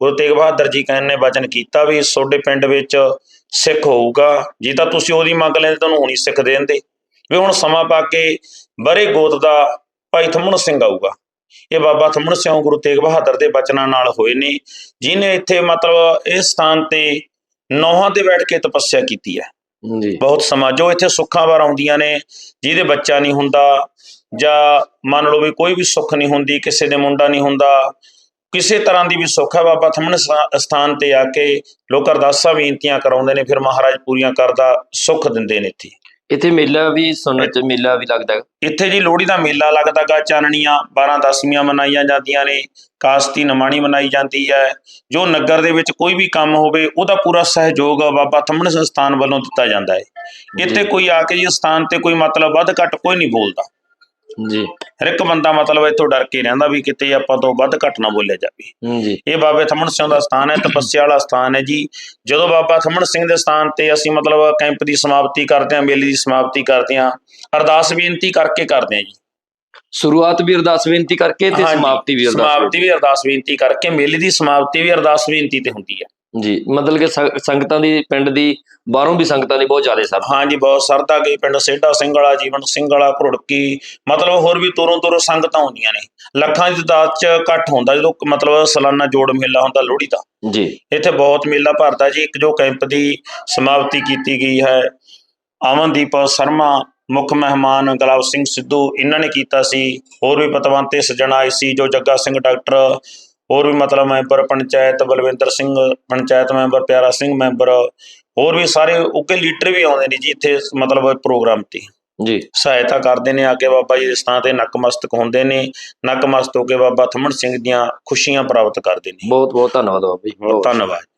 ਗੁਰੂ ਤੇਗ ਬਹਾਦਰ ਜੀ ਕਹਿੰਦੇ ਨੇ ਵਚਨ ਕੀਤਾ ਵੀ ਤੁਹਾਡੇ ਪਿੰਡ ਵਿੱਚ ਸਿੱਖ ਹੋਊਗਾ, ਜੇ ਤਾਂ ਤੁਸੀਂ ਉਹਦੀ ਮੰਗ ਲੈਂਦੇ ਤੁਹਾਨੂੰ ਹੁਣੀ ਸਿੱਖ ਦੇ ਦਿੰਦੇ ਵੀ ਹੁਣ ਸਮਾਂ ਪਾ ਕੇ ਬਰੇ ਗੋਤ ਦਾ ਭਾਈ ਥੰਮਣ ਸਿੰਘ ਆਊਗਾ। ਇਹ ਬਾਬਾ ਥੰਮਣ ਸਿੰਘ ਗੁਰੂ ਤੇਗ ਬਹਾਦਰ ਦੇ ਬਚਨਾਂ ਨਾਲ ਹੋਏ ਨੇ ਜਿਨੇ ਇੱਥੇ ਮਤਲਬ ਇਸ ਸਥਾਨ ਤੇ ਨੌਹਾਂ ਤੇ ਬੈਠ ਕੇ ਤਪੱਸਿਆ ਕੀਤੀ ਹੈ। ਜੀ। ਬਹੁਤ ਸਮਾਂ, ਜੋ ਇੱਥੇ ਸੁੱਖਾਂ ਵਾਰ ਆਉਂਦੀਆਂ ਨੇ, ਜਿਹਦੇ ਬੱਚਾ ਨਹੀਂ ਹੁੰਦਾ, ਜਾਂ ਮੰਨ ਲਓ ਵੀ ਕੋਈ ਵੀ ਸੁੱਖ ਨਹੀਂ ਹੁੰਦੀ, ਕਿਸੇ ਦੇ ਮੁੰਡਾ ਨਹੀਂ ਹੁੰਦਾ, ਕਿਸੇ ਤਰ੍ਹਾਂ ਦੀ ਵੀ ਸੁੱਖ ਹੈ, ਬਾਬਾ ਥੰਮਣ ਸਥਾ- ਸਥਾਨ ਤੇ ਆ ਕੇ ਲੋਕ ਅਰਦਾਸਾਂ ਬੇਨਤੀਆਂ ਕਰਾਉਂਦੇ ਨੇ, ਫਿਰ ਮਹਾਰਾਜ ਪੂਰੀਆਂ ਕਰਦਾ, ਸੁੱਖ ਦਿੰਦੇ ਨੇ ਇੱਥੇ। ਇੱਥੇ ਮੇਲਾ ਵੀ ਸੁਣਨ ਚ ਮੇਲਾ ਵੀ ਲੱਗਦਾ ਹੈ। ਇੱਥੇ ਜੀ ਲੋਹੜੀ ਦਾ ਮੇਲਾ ਲੱਗਦਾ ਗਾ ਚਾਨਣੀਆਂ 12 ਦਸਵੀਆਂ ਮਨਾਈਆਂ ਜਾਂਦੀਆਂ ਨੇ ਕਾਸਤੀ ਨਮਾਣੀ ਮਨਾਈ ਜਾਂਦੀ ਹੈ। ਜੋ ਨਗਰ ਦੇ ਵਿੱਚ ਕੋਈ ਵੀ ਕੰਮ ਹੋਵੇ ਉਹਦਾ ਪੂਰਾ ਸਹਿਯੋਗ ਬਾਬਾ ਥੰਮਣ ਸੰਸਥਾਨ ਵੱਲੋਂ ਦਿੱਤਾ ਜਾਂਦਾ ਹੈ। ਇੱਥੇ ਕੋਈ ਆ ਕੇ ਜੀ ਸਥਾਨ ਤੇ ਕੋਈ ਮਤਲਬ ਵੱਧ ਘੱਟ ਕੋਈ ਨਹੀਂ ਬੋਲਦਾ। ਜੀ। ਹਰ ਇੱਕ ਬੰਦਾ ਮਤਲਬ ਇੱਥੋਂ ਡਰ ਕੇ ਰਹਿੰਦਾ ਵੀ ਕਿਤੇ ਆਪਾਂ ਤੋਂ ਵੱਧ ਘੱਟ ਨਾ ਬੋਲਿਆ ਜਾਵੇ। ਜੀ। ਇਹ ਬਾਬੇ ਥੰਮਣ ਸਿੰਘ ਦਾ ਸਥਾਨ ਹੈ ਤਪੱਸਿਆ ਵਾਲਾ ਸਥਾਨ ਹੈ ਜੀ। ਜਦੋਂ ਬਾਬਾ ਥੰਮਣ ਸਿੰਘ ਦੇ ਸਥਾਨ ਤੇ ਅਸੀਂ ਮਤਲਬ ਕੈਂਪ ਦੀ ਸਮਾਪਤੀ ਕਰਦੇ ਹਾਂ ਮੇਲੇ ਦੀ ਸਮਾਪਤੀ ਕਰਦੇ ਹਾਂ ਅਰਦਾਸ ਬੇਨਤੀ ਕਰਕੇ ਕਰਦੇ ਹਾਂ ਜੀ। ਸ਼ੁਰੂਆਤ ਵੀ ਅਰਦਾਸ ਬੇਨਤੀ ਕਰਕੇ ਤੇ ਹਾਂਜੀ, ਸਮਾਪਤੀ ਵੀ ਅਰਦਾਸ ਸਮਾਪਤੀ ਵੀ ਅਰਦਾਸ ਬੇਨਤੀ ਕਰਕੇ ਮੇਲੇ ਦੀ ਸਮਾਪਤੀ ਵੀ ਅਰਦਾਸ ਬੇਨਤੀ ਤੇ ਹੁੰਦੀ ਹੈ। ਜੀ ਮਤਲਬ ਕਿ ਸੰਗ- ਸੰਗਤਾਂ ਦੀ ਪਿੰਡ ਦੀ ਬਾਹਰੋਂ ਵੀ ਸੰਗਤਾਂ ਦੀ ਬਹੁਤ ਜ਼ਿਆਦਾ ਸਭ ਹਾਂਜੀ ਬਹੁਤ ਸਰਦਾ ਗਈ ਪਿੰਡ ਸੇਢਾ ਸਿੰਘ ਵਾਲਾ ਜੀਵਨ ਸਿੰਘ ਵਾਲਾ ਘੁੜਕੀ ਮਤਲਬ ਹੋਰ ਵੀ ਤੋਰੋਂ ਤੋਰੋਂ ਸੰਗਤਾਂ ਆਉਂਦੀਆਂ ਨੇ। ਲੱਖਾਂ ਦੀ ਤਾਦਾਦ ਚ ਇਕੱਠ ਹੁੰਦਾ ਜਦੋਂ ਮਤਲਬ ਸਾਲਾਨਾ ਜੋੜ ਮੇਲਾ ਹੁੰਦਾ ਲੋਹੜੀ ਦਾ। ਜੀ। ਇੱਥੇ ਬਹੁਤ ਮੇਲਾ ਭਰਦਾ ਜੀ ਇੱਕ ਜੋ ਕੈਂਪ ਦੀ ਸਮਾਪਤੀ ਕੀਤੀ ਗਈ ਹੈ। ਅਮਨਦੀਪ ਸ਼ਰਮਾ ਮੁੱਖ ਮਹਿਮਾਨ ਗੁਲਾਬ ਸਿੰਘ ਸਿੱਧੂ ਇਹਨਾਂ ਨੇ ਕੀਤਾ ਸੀ। ਹੋਰ ਵੀ ਪਤਵੰਤੇ ਸੱਜਣ ਆਏ ਸੀ ਜੋ ਜੱਗਾ ਸਿੰਘ ਡਾਕਟਰ ਹੋਰ ਵੀ ਮਤਲਬ member panchayat Balwinder Singh panchayat member Pyara Singh member ਹੋਰ ਵੀ ਸਾਰੇ ਉੱਕੇ ਲੀਡਰ ਵੀ ਆਉਂਦੇ ਨੇ ਜੀ ਇੱਥੇ ਮਤਲਬ ਪ੍ਰੋਗਰਾਮ ਤੇ। ਜੀ। ਸਹਾਇਤਾ ਕਰਦੇ ਨੇ ਆ ਕੇ ਬਾਬਾ ਜੀ ਦੇ ਸਥਾਨ ਤੇ ਨਕਮਸਤਕ ਹੁੰਦੇ ਨੇ। ਨਕਮਸਤਕ ਹੋ ਕੇ ਬਾਬਾ ਥੰਮਣ ਸਿੰਘ ਦੀਆਂ ਖੁਸ਼ੀਆਂ ਪ੍ਰਾਪਤ ਕਰਦੇ ਨੇ। ਬਹੁਤ ਬਹੁਤ ਧੰਨਵਾਦ ਬਾਬਾ ਜੀ। ਧੰਨਵਾਦ।